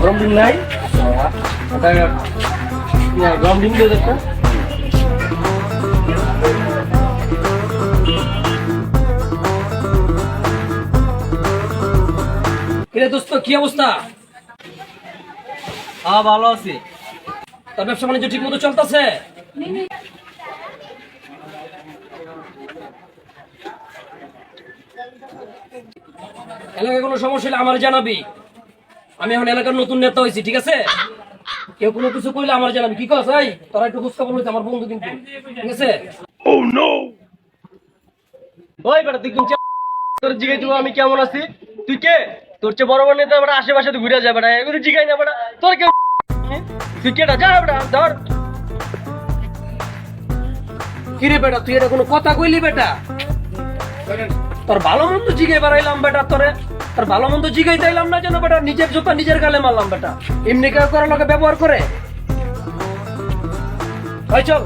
গরম ডিম নাই? গরম ডিম দিয়ে দেখো কিরে দোস্ত কি অবস্থা? হ্যাঁ ভালো আছি। তোর ব্যবসা বাণিজ্য ঠিক মতো চলতেছে? এলাকায় কোনো সমস্যা হলে আমার জানাবি। আমি এখন এলাকার নতুন নেতা হয়েছি ঠিক আছে? কেউ কোনো কিছু কইলে আমার জানাবি। কি কস? ভাই তোরা একটু খোঁজখবর লইতে আমার বন্ধু কিন্তু। ঠিক আছে? ওই বেটা তুই কোন চা- তোর জিগাই দিব আমি কেমন আছি? তুই কে? তোর চেয়ে বড় বড় নেতা আশেপাশে তুই ঘুরে যায় বেটা এগুলো জিগাই না বেটা। তোর কেউ তুই কেটা যা বেটা ধর। কিরে বেটা তুই এটা কোনো কথা কইলি বেটা? তোর ভালো মন্দ জিগাই বাড়াইলাম বেটা তোরে। তোর ভালো মন্দ জিগাই দিলাম না যেন বেটা নিজের জুতা নিজের গালে মারলাম বেটা। এমনি কেউ করার লোকে ব্যবহার করে? ওই চল।